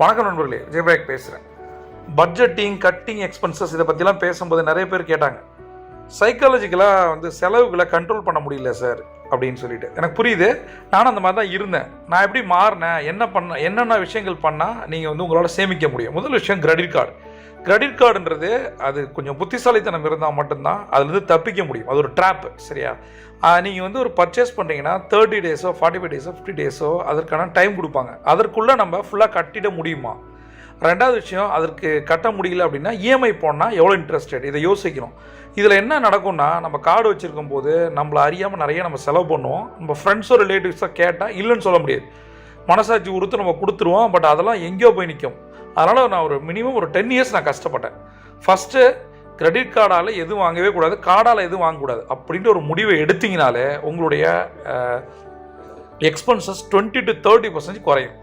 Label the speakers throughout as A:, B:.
A: வணக்கம் நண்பர்களே ஜெயபிராக் பேசுகிறேன் பட்ஜெட்டிங் கட்டிங் எக்ஸ்பென்சஸ் இதை பற்றிலாம் பேசும்போது நிறைய பேர் கேட்டாங்க. சைக்காலஜிக்கலாக வந்து செலவுகளை கண்ட்ரோல் பண்ண முடியல சார் அப்படின்னு சொல்லிட்டு. எனக்கு புரியுது. நானும் அந்த மாதிரி தான் இருந்தேன். நான் எப்படி மாறினேன்? என்ன பண்ண என்னென்ன விஷயங்கள் பண்ணால் நீங்கள் வந்து உங்களால் சேமிக்க முடியும்? முதல் விஷயம் கிரெடிட் கார்டு கிரெடிட் கார்டுன்றது அது கொஞ்சம் புத்திசாலித்தனம் இருந்தால் மட்டும்தான் அதுலேருந்து தப்பிக்க முடியும். அது ஒரு ட்ராப்பு சரியா? நீங்கள் வந்து ஒரு பர்ச்சேஸ் பண்ணுறீங்கன்னா தேர்ட்டி டேஸோ ஃபார்ட்டி ஃபைவ் டேஸோ ஃபிஃப்டி டேஸோ அதற்கான டைம் கொடுப்பாங்க. அதற்குள்ளே நம்ம ஃபுல்லாக கட்டிட முடியுமா? ரெண்டாவது விஷயம் அதற்கு கட்ட முடியல அப்படின்னா இஎம்ஐ போனால் எவ்வளோ இன்ட்ரெஸ்டட் இதை யோசிக்கணும். இதில் என்ன நடக்கும்னா நம்ம கார்டு வச்சுருக்கும் போது நம்மளை அறியாமல் நிறைய நம்ம செலவு பண்ணுவோம். நம்ம ஃப்ரெண்ட்ஸோ ரிலேட்டிவ்ஸோ கேட்டால் இல்லைன்னு சொல்ல முடியாது. மனசாட்சி உறுத்து நம்ம கொடுத்துருவோம் பட் அதெல்லாம் எங்கேயோ போய் நிற்கும் அதனால் நான் ஒரு மினிமம் ஒரு டென் இயர்ஸ் நான் கஷ்டப்பட்டேன். ஃபஸ்ட்டு கிரெடிட் கார்டால் எதுவும் வாங்கவே கூடாது கார்டால் எதுவும் வாங்கக்கூடாது அப்படின்ட்டு ஒரு முடிவை எடுத்தீங்கனாலே உங்களுடைய expenses twenty to thirty percentage குறையும்.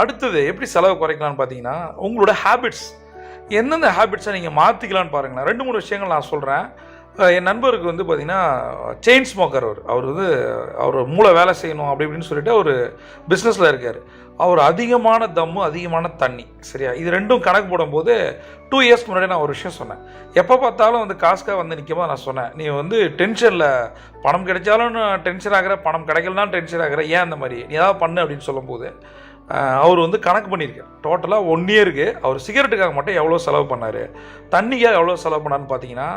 A: அடுத்தது எப்படி செலவு குறைக்கலாம்னு பார்த்தீங்கன்னா உங்களோட ஹேபிட்ஸ் எந்தெந்த ஹேபிட்ஸை நீங்கள் மாற்றிக்கலான்னு பாருங்களேன். ரெண்டு மூணு விஷயங்கள் நான் சொல்கிறேன் என் நண்பருக்கு வந்து பார்த்தீங்கன்னா செயின் ஸ்மோக்கர் அவர். அவர் வந்து அவர் மூளை வேலை செய்யணும் அப்படி இப்படின்னு சொல்லிட்டு அவர் பிஸ்னஸில் இருக்கார். அவர் அதிகமான தம்மு அதிகமான தண்ணி. சரியா? இது ரெண்டும் கணக்கு போடும்போது டூ இயர்ஸ்க்கு முன்னாடி நான் ஒரு விஷயம் சொன்னேன். எப்போ பார்த்தாலும் வந்து காசுக்காக வந்து நிற்கும்போது நான் சொன்னேன் நீ வந்து டென்ஷனில் பணம் கிடைச்சாலும் டென்ஷன் ஆகிற பணம் கிடைக்கலனா டென்ஷன் ஆகிற ஏன் அந்த மாதிரி? நீ ஏதாவது பண்ணு அப்படின்னு சொல்லும்போது அவர் வந்து கணக்கு பண்ணியிருக்கார். டோட்டலாக ஒன் இயருக்கு அவர் சிகரெட்டுக்காக மட்டும் எவ்வளோ செலவு பண்ணார்? தண்ணிக்காக எவ்வளோ செலவு பண்ணான்னு பார்த்தீங்கன்னா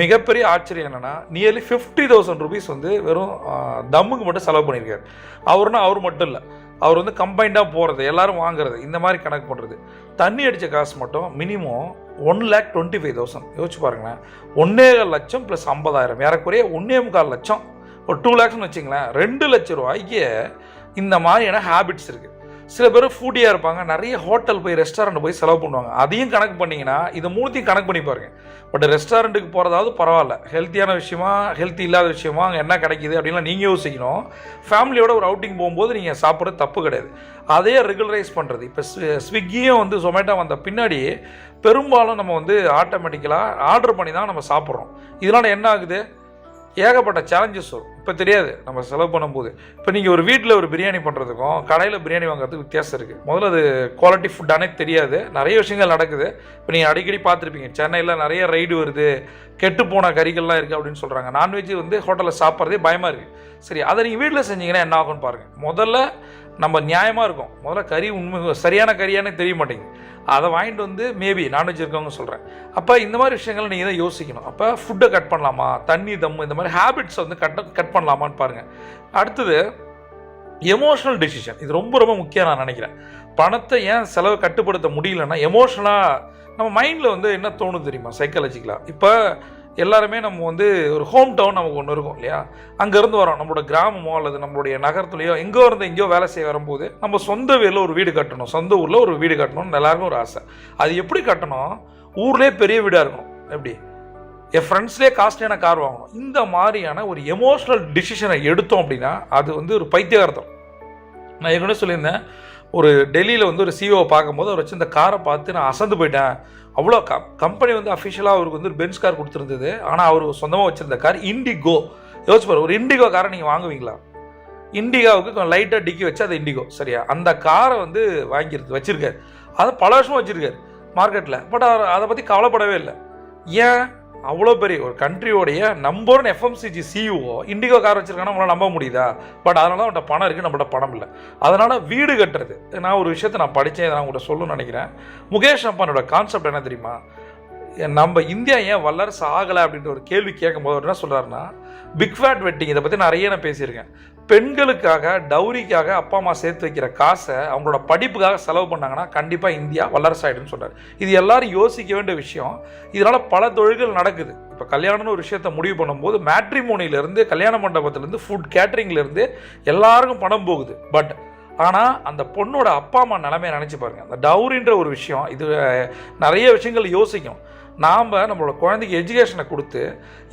A: மிகப்பெரிய ஆச்சரியம் என்னென்னா நியர்லி ஃபிஃப்டி தௌசண்ட் ருபீஸ் வந்து வெறும் தம்முக்கு மட்டும் செலவு பண்ணியிருக்காரு. அவர்னா அவர் மட்டும் இல்லை. அவர் வந்து கம்பைண்டாக போகிறது எல்லோரும் வாங்குறது இந்த மாதிரி கணக்கு பண்ணுறது தண்ணி அடித்த காசு மட்டும் minimum one lakh twenty five thousand யோசிச்சு பாருங்களேன். ஒன்னே லட்சம் ப்ளஸ் ஐம்பதாயிரம். ஏறக்குறைய ஒன்னே முக்கால் லட்சம். ஒரு டூ லேக்ஸ்னு வச்சிங்களேன். ரெண்டு லட்ச ரூபாய்க்கு இந்த மாதிரியான ஹேபிட்ஸ் இருக்குது சில பேர் ஃபுட்டியாக இருப்பாங்க. நிறைய ஹோட்டல் போய் ரெஸ்டாரண்ட் போய் செலவு பண்ணுவாங்க. அதையும் கணக்கு பண்ணிங்கன்னா இதை மூணுத்தையும் கணக்கு பண்ணி பாருங்க. பட் ரெஸ்டாரண்ட்டுக்கு போகிறதாவது பரவாயில்ல. ஹெல்த்தியான விஷயமா ஹெல்த்தி இல்லாத விஷயமா அங்கே என்ன கிடைக்கிது அப்படின்லாம் நீங்கள் யோசிக்கணும். ஃபேமிலியோட ஒரு அவுட்டிங் போகும்போது நீங்கள் சாப்பிட்றது தப்பு கிடையாது. அதே ரெகுலரைஸ் பண்ணுறது இப்போ ஸ்விக்கியும் வந்து ஜொமேட்டோ வந்த பின்னாடி பெரும்பாலும் நம்ம வந்து ஆட்டோமேட்டிக்கலாக ஆர்டர் பண்ணி தான் நம்ம சாப்பிட்றோம். இதனால் என்ன ஆகுது? ஏகப்பட்ட சேலஞ்சஸ் வரும். இப்போ தெரியாது நம்ம செலவு பண்ணும்போது. இப்போ நீங்கள் ஒரு வீட்டில் ஒரு பிரியாணி பண்ணுறதுக்கும் கடையில் பிரியாணி வாங்குறதுக்கு வித்தியாசம் இருக்குது முதல்ல அது குவாலிட்டி ஃபுட்டானே தெரியாது. நிறைய விஷயங்கள் நடக்குது. இப்போ நீங்கள் அடிக்கடி பார்த்துருப்பீங்க சென்னையில் நிறைய ரைடு வருது கெட்டு போன கறிகள்லாம் இருக்குது அப்படின்னு சொல்கிறாங்க நான்வெஜ் வந்து ஹோட்டலில் சாப்பிட்றதே பயமாக இருக்குது சரி அதை நீங்கள் வீட்டில் செஞ்சீங்கன்னா என்ன ஆகும்னு பாருங்கள் முதல்ல நம்ம நியாயமாக இருக்கும். முதல்ல கறி உண்மை சரியான கறியானே தெரிய மாட்டேங்குது. அதை வாங்கிட்டு வந்து மேபி நான்வெஜ் இருக்கவங்க சொல்கிறேன் அப்போ இந்த மாதிரி விஷயங்கள் நீங்கள் தான் யோசிக்கணும். அப்போ ஃபுட்டை கட் பண்ணலாமா? தண்ணி தம்மு இந்த மாதிரி ஹேபிட்ஸ் வந்து கட் கட் பண்ணலாமான்னு பாருங்கள் அடுத்தது எமோஷனல் டெசிஷன் இது ரொம்ப ரொம்ப முக்கியம் நான் நினைக்கிறேன். பணத்தை ஏன் செலவு கட்டுப்படுத்த முடியலன்னா எமோஷனலாக நம்ம மைண்டில் வந்து என்ன தோணுது தெரியுமா? சைக்காலஜிக்கலாக இப்போ எல்லாருமே நம்ம வந்து ஒரு ஹோம் டவுன் நமக்கு ஒன்று இருக்கும் இல்லையா? அங்கேருந்து வரோம். நம்மளோட கிராமமோ அல்லது நம்மளுடைய நகரத்துலையோ எங்கேயோ இருந்து எங்கேயோ வேலை செய்ய வரும்போது நம்ம சொந்த வீட்டில் ஒரு வீடு கட்டணும். சொந்த ஊரில் ஒரு வீடு கட்டணும்னு எல்லாருக்கும் ஒரு ஆசை. அது எப்படி கட்டணும்? ஊர்லேயே பெரிய வீடாக இருக்கணும். எப்படி? என் ஃப்ரெண்ட்ஸ்லேயே காஸ்ட்லியான கார் வாங்கணும்? இந்த மாதிரியான ஒரு எமோஷ்னல் டிசிஷனை எடுத்தோம் அப்படின்னா அது வந்து ஒரு பைத்தியகார்த்தம். நான் ஏற்கனவே சொல்லியிருந்தேன். ஒரு டெல்லியில் வந்து ஒரு சிஓவை பார்க்கும்போது அவர் வச்சு இந்த காரை பார்த்து நான் அசந்து போயிட்டேன். அவ்வளோ க கம்பெனி வந்து அஃபிஷியலாக அவருக்கு வந்து ஒரு பென்ஸ் கார் கொடுத்துருந்தது. ஆனால் அவர் சொந்தமாக வச்சுருந்த கார் இண்டிகோ யோசிச்சு பாரு ஒரு இண்டிகோ காரை நீங்கள் வாங்குவீங்களா? இண்டிகாவுக்கு கொஞ்சம் லைட்டாக டிக்கி வச்சு அது இண்டிகோ சரியா? அந்த காரை வந்து வாங்கியிருக்கு வச்சுருக்காரு. அதை பல வருஷமாக வச்சுருக்காரு மார்க்கெட்டில் பட் அவர் அதை பற்றி கவலைப்படவே இல்லை. ஏன்? அவ்வளோ பெரிய ஒரு கண்ட்ரியோடைய number one FMCG CEO Indigo car வச்சுருக்கானா நம்மளால் நம்ப முடியுதா? பட் அதனால தான் அவன்கிட்ட பணம் இருக்குது நம்மகிட்ட பணம் இல்லை. அதனால் வீடு கட்டுறது நான் ஒரு விஷயத்தை நான் படித்தேன் இதை நான் உங்கள்கிட்ட சொல்லணும்னு நினைக்கிறேன். முகேஷ் அம்பானோட கான்செப்ட் என்ன தெரியுமா? நம்ம இந்தியா ஏன் வல்லரசு ஆகலை அப்படின்ற ஒரு கேள்வி கேட்கும்போது அவர் என்ன சொல்கிறாருன்னா பிக் ஃபேட் வெட்டிங் இதை பற்றி நிறைய நான் பேசியிருக்கேன். பெண்களுக்காக டௌரிக்காக அப்பா அம்மா சேர்த்து வைக்கிற காசை அவங்களோட படிப்புக்காக செலவு பண்ணாங்கன்னா கண்டிப்பாக இந்தியா வல்லரசு ஆகிடும்னு சொல்கிறார் இது எல்லாரும் யோசிக்க வேண்டிய விஷயம். இதனால் பல தொழில்கள் நடக்குது. இப்போ கல்யாணம்னு ஒரு விஷயத்தை முடிவு பண்ணும்போது மேட்ரிமோனியிலேருந்து கல்யாண மண்டபத்திலேருந்து ஃபுட் கேட்ரிங்லேருந்து எல்லாருக்கும் பணம் போகுது. பட் ஆனால் அந்த பொண்ணோட அப்பா அம்மா நிலைமையை நினச்சி பாருங்க. அந்த டவுரின்ற ஒரு விஷயம் இது நிறைய விஷயங்கள் யோசிக்கும். நாம் நம்மளோட குழந்தைக்கு எஜுகேஷனை கொடுத்து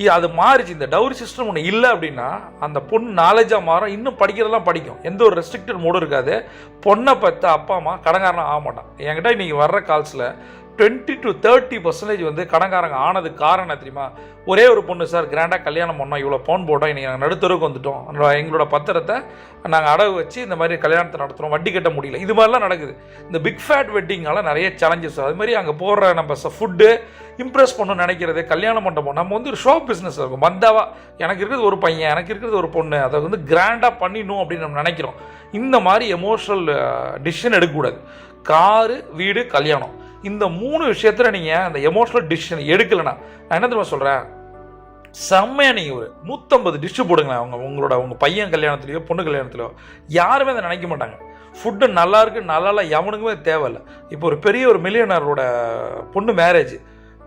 A: அது மாறிச்சு இந்த டவுரி சிஸ்டம் ஒன்று இல்லை அப்படின்னா அந்த பொண்ணு நாலேஜாக மாறும். இன்னும் படிக்கிறதெல்லாம் படிக்கும். எந்த ஒரு ரெஸ்ட்ரிக்டட் மூடும் இருக்காது. பொண்ணை பார்த்து அப்பா அம்மா கடங்காரனாக ஆக மாட்டான். என்கிட்ட இன்றைக்கி வர்ற கால்ஸில் டுவெண்ட்டி டு தேர்ட்டி பர்சன்டேஜ் வந்து கடன்காரங்க ஆனது காரணம் என்ன தெரியுமா? ஒரே ஒரு பொண்ணு சார் கிராண்டாக கல்யாணம் பண்ணோம். இவ்வளோ பவுன் போட்டோம். இன்றைக்கி நாங்கள் நடுத்தருக்கு வந்துட்டோம். எங்களோட பத்திரத்தை நாங்கள் அடகு வச்சு இந்த மாதிரி கல்யாணத்தை நடத்துகிறோம் வட்டி கட்ட முடியல. இது மாதிரிலாம் நடக்குது. இந்த பிக் ஃபேட் வெட்டிங்கால நிறைய சேலஞ்சஸ் அது மாதிரி அங்கே போடுற நம்ம ஃபுட்டு இம்ப்ரெஸ் பண்ணணும்னு நினைக்கிறது கல்யாணம் மண்டபம் நம்ம வந்து ஒரு ஷோ பிஸ்னஸ் இருக்கும். மந்தாவா எனக்கு இருக்கிறது ஒரு பையன் எனக்கு இருக்கிறது ஒரு பொண்ணு. அதை வந்து கிராண்டாக பண்ணிடணும் அப்படின்னு நம்ம நினைக்கிறோம். இந்த மாதிரி எமோஷனல் டிசிஷன் எடுக்கக்கூடாது. காரு வீடு கல்யாணம். இந்த மூணு விஷயத்தில் நீங்கள் அந்த எமோஷனல் டிசிஷன் எடுக்கலைன்னா நான் என்ன தெரியுமா சொல்கிறேன் செம்மையாக நீங்கள் ஒரு நூற்றம்பது டிஷ்ஷு போடுங்களேன். அவங்க உங்களோட உங்கள் பையன் கல்யாணத்துலையோ பொண்ணு கல்யாணத்துலையோ யாருமே அதை நினைக்க மாட்டாங்க. ஃபுட்டு நல்லா இருக்கு நல்லா எவனுக்குமே தேவையில்லை. இப்போ ஒரு பெரிய ஒரு மில்லியனரோட பொண்ணு மேரேஜ்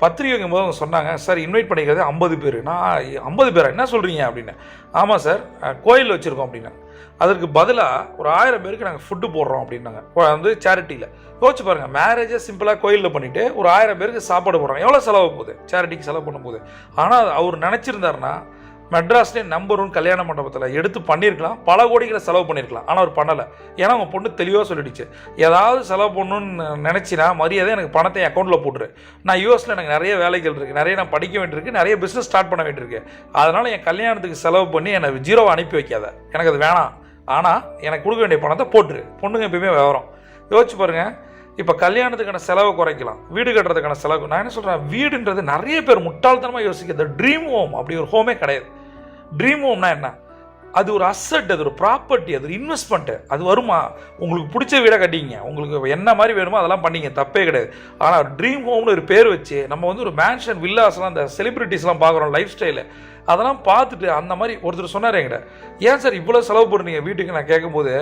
A: பத்திரிக்கை போது அவங்க சொன்னாங்க சார் இன்வைட் பண்ணிக்கிறது ஐம்பது பேர். நான் ஐம்பது பேரா? என்ன சொல்கிறீங்க அப்படின்னு. ஆமாம் சார் கோயில் வச்சுருக்கோம் அப்படின்னா. அதற்கு பதிலாக ஒரு ஆயிரம் பேருக்கு நாங்கள் ஃபுட்டு போடுறோம் அப்படின்னாங்க. வந்து சேரிட்டியில் யோசிச்சு பாருங்கள் மேரேஜை சிம்பிளாக கோயிலில் பண்ணிவிட்டு ஒரு ஆயிரம் பேருக்கு சாப்பாடு போடுறாங்க எவ்வளோ செலவு போகுது? சேரிட்டிக்கு செலவு பண்ணும்போது. ஆனால் அவர் நினச்சிருந்தாருன்னா மெட்ராஸ்லேயே நம்பர் ஒன் கல்யாண மண்டபத்தில் எடுத்து பண்ணியிருக்கலாம் பல கோடிகளை செலவு பண்ணியிருக்கலாம் ஆனால் அவர் பண்ணலை. ஏன்னா அவங்க பொண்ணு தெளிவாக சொல்லிடுச்சு. ஏதாவது செலவு பண்ணணும்னு நினச்சினா மரியாதை எனக்கு பணத்தை என் அக்கௌண்ட்டில் போட்டுரு. நான் யூஎஸில் எனக்கு நிறைய வேலைகள் இருக்குது நிறைய நான் படிக்க வேண்டியிருக்கு. நிறைய பிஸ்னஸ் ஸ்டார்ட் பண்ண வேண்டியிருக்கு. அதனால் என் கல்யாணத்துக்கு செலவு பண்ணி என்னை ஜீரோவை அனுப்பி வைக்காத. எனக்கு அது வேணாம். ஆனால் எனக்கு கொடுக்க வேண்டிய பணத்தை போட்டுரு. பொண்ணுங்க எப்பயுமே விவரம். யோசிச்சு பாருங்கள் இப்போ கல்யாணத்துக்கான செலவை குறைக்கலாம். வீடு கட்டுறதுக்கான செலவு நான் என்ன சொல்கிறேன் வீடுன்றது நிறைய பேர் முட்டாள்தனமாக யோசிக்கிறது. ட்ரீம் ஹோம் அப்படி ஒரு ஹோமே கிடையாது. ட்ரீம் ஹோம்னா என்ன? அது ஒரு அசட் அது ஒரு ப்ராப்பர்ட்டி அது ஒரு இன்வெஸ்ட்மெண்ட்டு அது வருமா? உங்களுக்கு பிடிச்ச வீடை கட்டிங்க உங்களுக்கு என்ன மாதிரி வேணுமோ அதெல்லாம் பண்ணிங்க தப்பே கிடையாது. ஆனால் ட்ரீம் ஹோம்னு ஒரு பேர் வச்சு நம்ம வந்து ஒரு மேன்ஷன் வில்லாஸ்லாம் அந்த செலிப்ரிட்டிஸ்லாம் பார்க்குறோம் லைஃப் ஸ்டைலு அதெல்லாம் பார்த்துட்டு அந்த மாதிரி ஒருத்தர் சொன்னார் என்கிட்ட. ஏன் சார் இவ்வளோ செலவு பண்ணுறீங்க வீட்டுக்கு? நான் கேட்கும்போது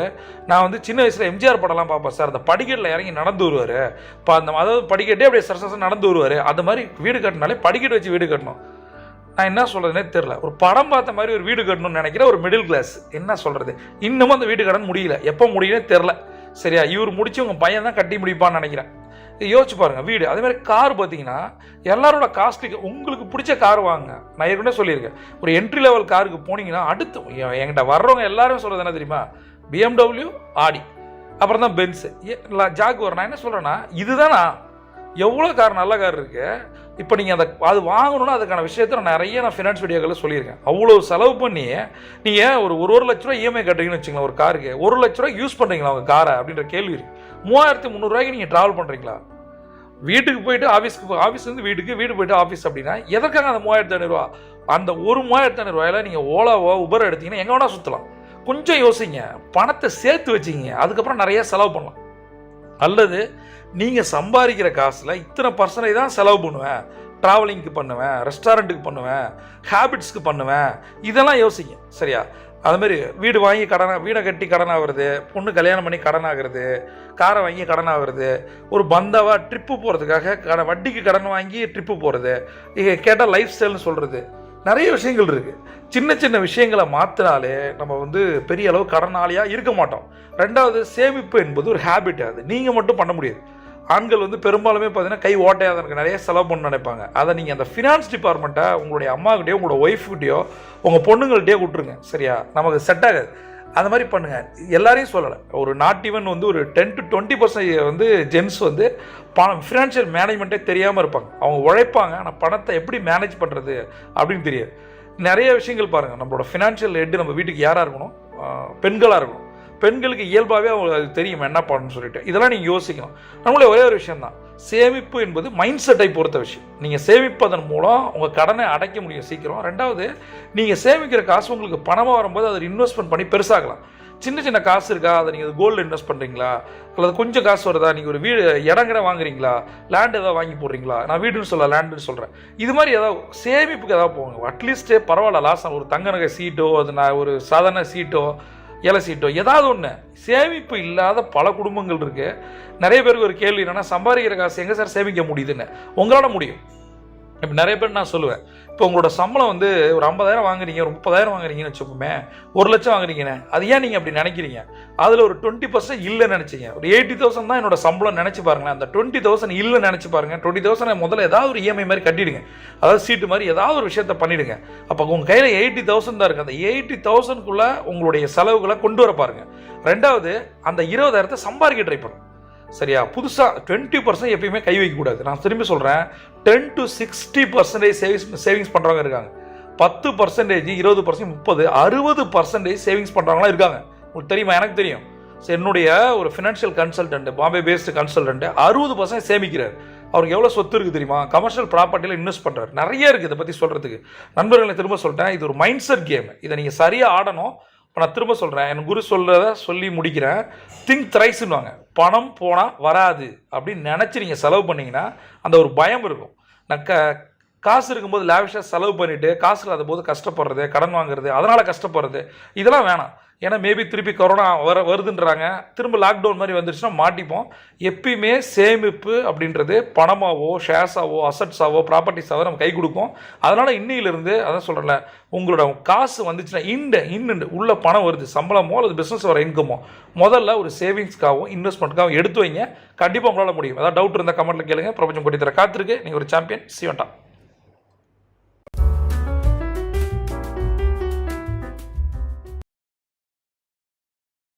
A: நான் வந்து சின்ன வயசில் எம்ஜிஆர் படம்லாம் பார்ப்பேன் சார். அந்த படிக்கட்டில் இறங்கி நடந்து வருவார். இப்போ அந்த அதாவது படிக்கட்டே அப்படியே சரசரசம் நடந்து வருவார் அந்த மாதிரி வீடு கட்டினாலே படிக்கட்டு வச்சு வீடு கட்டணும் நான் என்ன சொல்கிறதுனே தெரில ஒரு படம் பார்த்த மாதிரி ஒரு வீடு கட்டணும்னு நினைக்கிற ஒரு மிடில் கிளாஸ் என்ன சொல்கிறது இன்னமும் அந்த வீடு கடன் முடியல. எப்போ முடியும்னே தெரில சரியா? இவர் முடிச்சு உங்கள் பையன் தான் கட்டி முடிப்பான்னு நினைக்கிறேன். யோசிச்சு பாருங்கள் வீடு. அதே மாதிரி கார் பார்த்தீங்கன்னா எல்லாரோட காஸ்ட்லிக்கு உங்களுக்கு பிடிச்ச கார் வாங்க. நான் ஏற்கனவே சொல்லியிருக்கேன். ஒரு என்ட்ரி லெவல் காருக்கு போனீங்கன்னா அடுத்து என்கிட்ட வர்றவங்க எல்லாரும் சொல்கிறது என்ன தெரியுமா? பிஎம்டபிள்யூ ஆடி அப்புறம் தான் பென்ஸு ஜாகுவர் நான் என்ன சொல்கிறேன்னா இதுதானா? எவ்வளோ கார் நல்ல கார் இருக்கு. இப்போ நீங்கள் அதை அது வாங்கணும்னா அதுக்கான விஷயத்தை நான் நிறைய நான் ஃபினான்ஸ் வீடியோக்களில் சொல்லியிருக்கேன். அவ்வளோ செலவு பண்ணி நீங்கள் ஒரு ஒரு ஒரு லட்ச ரூபா இஎம்ஐ கட்டுறீங்கன்னு வச்சுங்களேன் ஒரு காருக்கு. ஒரு லட்ச ரூபா யூஸ் பண்ணுறீங்களா உங்கள் காரை அப்படின்ற கேள்வி இருக்குது மூவாயிரத்தி முந்நூறுரூவாய்க்கு நீங்கள் ட்ராவல் பண்ணுறீங்களா வீட்டுக்கு போயிட்டு ஆஃபீஸ்க்கு ஆஃபீஸ்லேருந்து வீட்டுக்கு வீடு போயிட்டு ஆஃபீஸ் அப்படின்னா எதற்காக அந்த மூவாயிரத்தி ஐநூறுரூவா? அந்த ஒரு மூவாயிரத்தி ஐநூறுரூவாயில் நீங்கள் ஓலாவோ உபர் எடுத்தீங்கன்னா எங்கே வேணால் சுற்றலாம் கொஞ்சம் யோசிங்க. பணத்தை சேர்த்து வச்சிங்க அதுக்கப்புறம் நிறைய செலவு பண்ணலாம். அல்லது நீங்கள் சம்பாதிக்கிற காசில் இத்தனை பர்சன்டேஜ் தான் செலவு பண்ணுவேன். ட்ராவலிங்க்கு பண்ணுவேன் ரெஸ்டாரண்ட்டுக்கு பண்ணுவேன் ஹேபிட்ஸ்க்கு பண்ணுவேன். இதெல்லாம் யோசிங்க. சரியா? அதுமாரி வீடு வாங்கி கடனாக வீடை கட்டி கடன் ஆகுறது பொண்ணு கல்யாணம் பண்ணி கடன் ஆகுறது காரை வாங்கி கடன் ஆகுறது ஒரு பந்தாவாக ட்ரிப்பு போகிறதுக்காக கடன் வட்டிக்கு கடன் வாங்கி ட்ரிப்பு போகிறது இங்கே கேட்டால் லைஃப் ஸ்டைல்னு சொல்கிறது நிறைய விஷயங்கள் இருக்குது சின்ன சின்ன விஷயங்களை மாற்றினாலே நம்ம வந்து பெரிய அளவு கடனாளியாக இருக்க மாட்டோம். ரெண்டாவது சேமிப்பு என்பது ஒரு ஹேபிட் அது. நீங்கள் மட்டும் பண்ண முடியாது. ஆண்கள் வந்து பெரும்பாலுமே பார்த்தீங்கன்னா கை ஓட்டையாக தான் நிறைய செலவு பண்ண நினைப்பாங்க. அதை நீங்கள் அந்த ஃபினான்ஸ் டிபார்ட்மெண்ட்டை உங்களுடைய அம்மாக்கிட்டேயோ உங்களோட ஒய்ஃப்கிட்டயோ உங்கள் பொண்ணுங்கள்கிட்டயோ விட்ருங்க சரியா? நமக்கு செட் ஆகாது. அந்த மாதிரி பண்ணுங்க. எல்லாரையும் சொல்லலை. ஒரு நாட் ஈவன் வந்து ஒரு டென் டு டுவெண்ட்டி பர்சன்ட் வந்து ஜென்ஸ் வந்து பணம் ஃபினான்ஷியல் மேனேஜ்மெண்ட்டே தெரியாமல் இருப்பாங்க. அவங்க உழைப்பாங்க ஆனால் பணத்தை எப்படி மேனேஜ் பண்ணுறது அப்படின்னு தெரியாது. நிறைய விஷயங்கள் பாருங்கள் நம்மளோட ஃபினான்ஷியல் ஹெட் நம்ம வீட்டுக்கு யாராக இருக்கணும்? பெண்களாக இருக்கணும். பெண்களுக்கு இயல்பாகவே அவங்க அது தெரியும் என்ன பண்ணணும்னு சொல்லிட்டு. இதெல்லாம் நீங்கள் யோசிக்கணும். நம்மளே ஒரே ஒரு விஷயம் தான் சேமிப்பு என்பது மைண்ட் செட்டை பொறுத்த விஷயம். நீங்கள் சேமிப்பதன் மூலம் உங்கள் கடனை அடைக்க முடியும் சீக்கிரம். ரெண்டாவது நீங்கள் சேமிக்கிற காசு உங்களுக்கு பணமாக வரும்போது அதை இன்வெஸ்ட்மெண்ட் பண்ணி பெருசாகலாம் சின்ன சின்ன காசு இருக்கா? அதை நீங்கள் கோல்டு இன்வெஸ்ட் பண்ணுறீங்களா அல்லது கொஞ்சம் காசு வருதா? நீங்கள் ஒரு வீடு இடங்கிற வாங்குறீங்களா? லேண்ட் ஏதாவது வாங்கி போடுறீங்களா? நான் வீடுன்னு சொல்ல லேண்டுன்னு சொல்கிறேன் இது மாதிரி ஏதாவது சேமிப்புக்கு ஏதாவது போங்க. அட்லீஸ்ட்டே பரவாயில்ல லாஸ் ஒரு தங்க நகை சீட்டோ அது நான் ஒரு சாதாரண சீட்டோ இலை சீட்டோ ஏதாவது ஒன்று சேமிப்பு இல்லாத பல குடும்பங்கள் இருக்கு. நிறைய பேருக்கு ஒரு கேள்வி என்னென்னா சம்பாதிக்கிற காசு எங்கே சார் சேமிக்க முடியுதுன்னு. உங்களால் முடியும். இப்போ நிறைய பேர் நான் சொல்லுவேன் இப்போ உங்களோட சம்பளம் வந்து ஒரு ஐம்பதாயிரம் வாங்குறீங்க ஒரு முப்பதாயிரம் வாங்குறீங்கன்னு வச்சுக்கோமே ஒரு லட்சம் வாங்குறீங்கண்ணே அது ஏன் நீங்கள் அப்படி நினைக்கிறீங்க? அதில் ஒரு டுவெண்ட்டி பர்சன்ட் இல்லைன்னு நினச்சிங்க. ஒரு எயிட்டி தௌசண்ட் தான் என்னோட சம்பளம் நினச்சி பாருங்களேன். அந்த டுவெண்ட்டி தௌசண்ட் இல்லை நினச்சி பாருங்க. டுவெண்ட்டி தௌசண்ட் முதல்ல ஏதாவது ஒரு இஎம்ஐ மாதிரி கட்டிடுங்க. அதாவது சீட்டு மாதிரி ஏதாவது ஒரு விஷயத்த பண்ணிடுங்க. அப்போ உங்கள் கையில் எயிட்டி தௌசண்ட் தான் இருக்குது அந்த எயிட்டி தௌசண்ட்குள்ளே உங்களுடைய செலவுகளை கொண்டு வர பாருங்க. ரெண்டாவது அந்த இருபதாயிரத்தை சம்பாதிக்க ட்ரை பண்ணுங்க. சரியா? புதுசாக டுவெண்ட்டி பர்சன்ட் எப்பயுமே கை வைக்கக்கூடாது நான் திரும்பி சொல்கிறேன் ten to sixty percentage savings savings பண்ணுறவங்க இருக்காங்க. பத்து பர்சன்டேஜ் இருபது பர்சன்ட் முப்பது அறுபது பர்சன்டேஜ் சேவிங்ஸ் பண்ணுறவங்களாம் இருக்காங்க. உங்களுக்கு தெரியுமா? எனக்கு தெரியும். So, என்னுடைய ஒரு financial consultant Bombay based consultant அறுபது பர்சன்ட் சேமிக்கிறார். அவருக்கு எவ்வளோ சொத்து இருக்குது தெரியுமா? கமர்ஷியல் ப்ராப்பர்ட்டியில் இன்வெஸ்ட் பண்ணுறாரு நிறைய இருக்குது இதை பற்றி சொல்கிறதுக்கு நண்பர்களை திரும்ப சொல்லிட்டேன் இது ஒரு மைண்ட் செட் கேம் இதை நீங்கள் சரியாக ஆடணும். இப்போ நான் திரும்ப சொல்கிறேன் என் குரு சொல்கிறத சொல்லி முடிக்கிறேன். திங்க் த்ரைஸ்ன்னுவாங்க பணம் போனால் வராது அப்படின்னு நினச்சி நீங்கள் செலவு பண்ணிங்கன்னா அந்த ஒரு பயம் இருக்கும். நான் க காசு இருக்கும்போது லேவிஷாக செலவு பண்ணிவிட்டு காசு இல்லாத போது கஷ்டப்படுறது கடன் வாங்குறது அதனால் கஷ்டப்படுறது இதெல்லாம் வேணாம். ஏன்னா மேபி திருப்பி கொரோனா வர வருதுன்றாங்க. திரும்ப லாக்டவுன் மாதிரி வந்துருச்சுன்னா மாட்டிப்போம். எப்பயுமே சேமிப்பு அப்படின்றது பணமாவோ ஷேர்ஸாவோ அசட்ஸாவோ ப்ராப்பர்ட்டிஸாவோ நம்ம கை கொடுக்கும். அதனால் இன்னையிலிருந்து அதான் சொல்கிறேன்ல உங்களோட காசு வந்துச்சுன்னா இந்த இன்னுண்டு உள்ள பணம் வருது. சம்பளமோ அல்லது பிஸ்னஸ் வர இன்கமோ முதல்ல ஒரு சேவிங்ஸ்க்காகவும் இன்வெஸ்ட்மெண்ட்காகவும் எடுத்து வைங்க. கண்டிப்பாக உங்களால் முடியும். அதாவது டவுட் இருந்தால் கமெண்ட்டில் கேளுங்க. பிரபஞ்சம் கொட்டி தர காத்திருக்கு. நீங்கள் ஒரு சாம்பியன் சிவன்டா